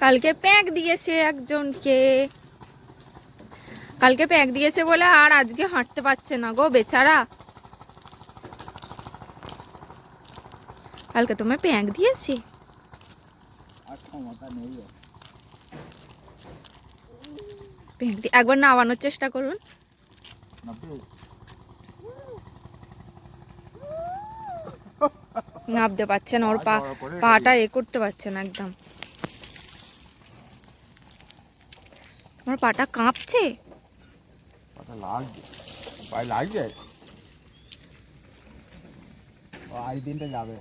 কালকে প্যাক দিয়েছে একজনকে। কালকে প্যাক দিয়েছে বলে আর আজকে হাঁটতে পারছে না গো বেচারা। কালকে তোমায় প্যাক দিয়েছি। একবার নামানোর চেষ্টা করুন? নামতে পারছে না ওর পা পাটা এ করতে পারছে না একদম। আমার পাটা কাঁপছে? পাটা লাগছে। পায়ে লাগছে? আজ দিনটা যাবে।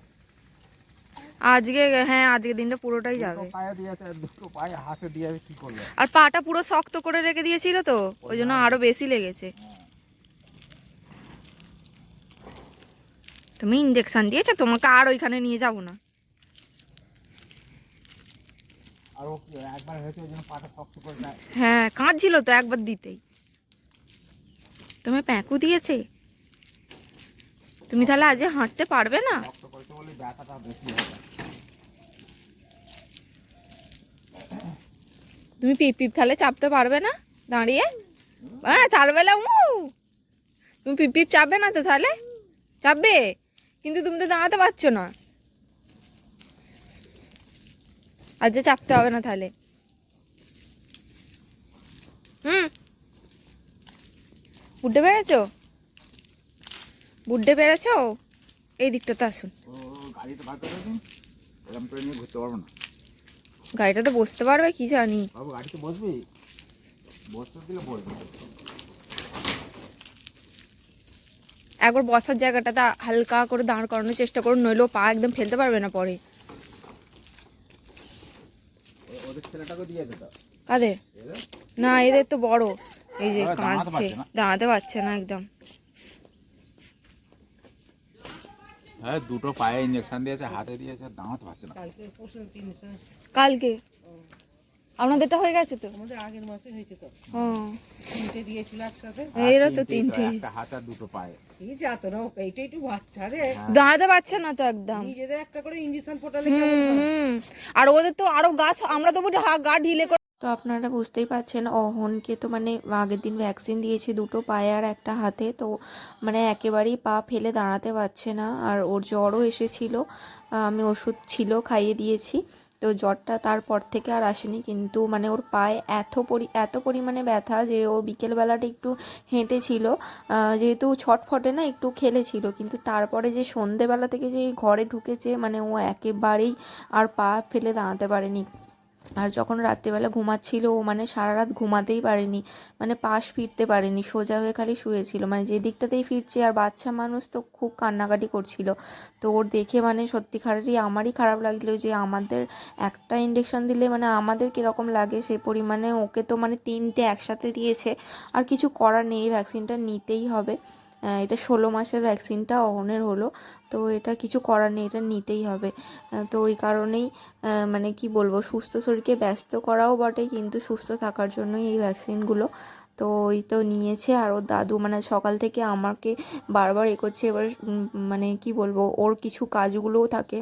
আজকে হ্যাঁ আজকে দিনটা পুরোটাই যাবে। দুটো পায়ে দিয়েছে দুটো পায়ে হাতে দিয়ে কি করবে? আর পাটা পুরো শক্ত করে রেখে দিয়েছিল তো ওই জন্য আরও বেশি লেগেছে। তুমি ইঞ্জেকশন দিয়েছ তোমাকে আর ওইখানে নিয়ে যাব না। আর একবার হয়েছে ওই জন্য পাটা শক্ত করে হ্যাঁ কাঁদছিল তো একবার দিতেই। তুমি প্যাঁকু দিয়েছে? তুমি তাহলে আজ হাঁটতে পারবে না? তুমি পিপ পিপ তাহলে চাপতে পারবে না? দাঁড়িয়ে? হ্যাঁ তার বেলা উ। তুমি পিপ পিপ চাপবে না তো তাহলে? চাপবে? কিন্তু তুমি তো দাঁড়াতে পারছ না। আজ যে চাপতে হবে না তাহলে। হুম। বুড্ডে বেড়েছো বুড্ডে বেড়েছো এই দিকটাতে আসুন। ঘুরতে পারব না। গাড়িটাতে বসতে পারবে কি জানি। বাবু গাড়িতে বসবি? বসতে দিলে বসবি। একবার বসার জায়গাটাতে হালকা করে দাঁড় করানোর চেষ্টা করুন নইলেও পা একদম ফেলতে পারবে না পরে ও- ওদের ছেলেটাকে দিয়েছে তো কাদের এদের? না এদের তো বড় এই যে ওরা দাঁড়াতে কাঁদছে পারছে না। দাঁড়াতে পারছে না একদম হ্যাঁ দুটো পায়ে ইঞ্জেকশন দিয়েছে হাতে দিয়েছে দাঁড়াতে পারছে না কালকে আপনাদেরটা হয়ে গেছে তো? আমাদের আগের মাসে হয়েছে তো। হ্যাঁ তিনটে দিয়েছিল একসাথে। এরও তো তিনটে একটা হাত আর দুটো পায়ে। এই যাত না ও এইটা একটু বাচ্চা রে। দাঁড়াতে পারছে না তো একদম। নিজেদের একটা করে ইঞ্জেকশন ফোটালে হুম, হুম। আর ওদের তো আরও গাছ আমরা তো বুঝি হা- গা ঢিলে করে তো আপনারা বুঝতেই পারছেন অহনকে তো মানে আগের দিন ভ্যাকসিন দিয়েছি দুটো পায়ে আর একটা হাতে তো মানে একেবারেই পা ফেলে দাঁড়াতে পারছে না। আর ওর জ্বরও এসেছিল। আমি ওষুধ ছিল খাইয়ে দিয়েছি। তো জ্বরটা তারপর থেকে আর আসেনি। কিন্তু মানে ওর পায়ে এত পরি এত পরিমাণে ব্যথা যে ও বিকেলবেলাটা একটু হেঁটেছিল যেহেতু ছটফটে না একটু খেলেছিল। কিন্তু তারপরে যে সন্ধেবেলা থেকে যে ঘরে ঢুকেছে মানে ও একেবারেই আর পা ফেলে দাঁড়াতে পারেনি। আর যখন রাত্রিবেলা ঘুমাচ্ছিল, ও মানে সারা রাত ঘুমাতেই পারেনি মানে পাশ ফিরতে পারেনি, সোজা হয়ে খালি শুয়েছিল। মানে যে দিকটাতেই ফিরছে, আর বাচ্চা মানুষ তো খুব কান্নাকাটি করছিল। তো ওর দেখে মানে সত্যি খারাপই, আমারই খারাপ লাগল যে আমাদের একটা ইঞ্জেকশন দিলে মানে আমাদের কীরকম লাগে সেই পরিমাণে ওকে তো মানে তিনটে একসাথে দিয়েছে। আর কিছু করার নেই ভ্যাকসিনটা নিতেই হবে। এটা ষোলো মাসের ভ্যাকসিনটা অহনের হলো। তো এটা কিছু করার নেই, এটা নিতেই হবে। তো ওই কারণেই মানে কি বলব, সুস্থ শরীরকে ব্যস্ত করাও বটে, কিন্তু সুস্থ থাকার জন্যই এই ভ্যাকসিনগুলো তো ওই তো নিয়েছে আর ওর দাদু মানে সকাল থেকে আমাকে বারবার এ করছে। এবার মানে কি বলব, ওর কিছু কাজগুলোও থাকে।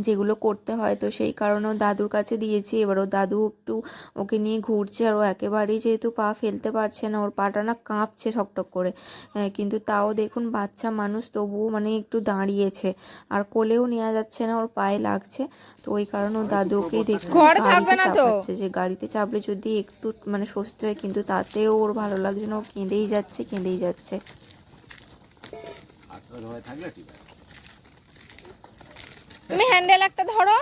যেগুলো করতে হয়। তো সেই কারণে ও দাদুর কাছে দিয়েছি। এবার ও দাদু একটু ওকে নিয়ে ঘুরছে আর ও একেবারেই যেহেতু পা ফেলতে পারছে না ওর পাটা না কাঁপছে ঠকঠক করে। আহ, কিন্তু তাও দেখুন বাচ্চা মানুষ তবুও মানে একটু দাঁড়িয়েছে আর কোলেও নেওয়া যাচ্ছে না ওর পায়ে লাগছে। তো ওই কারণে ও দাদু ওকেই দেখুন ঘরে থাকবে গাড়িতে না তো। চাপাচ্ছে যে গাড়িতে চাপলে যদি একটু মানে স্বস্তি হয় কিন্তু তাতেও ওর ভালো লাগছে না। ও কেঁদেই যাচ্ছে কেঁদেই যাচ্ছে। থাকলে ঠিক আছে তুমি হ্যান্ডেল একটা ধরো।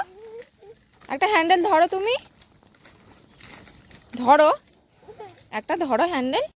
একটা হ্যান্ডেল ধরো তুমি। ধরো। একটা ধরো হ্যান্ডেল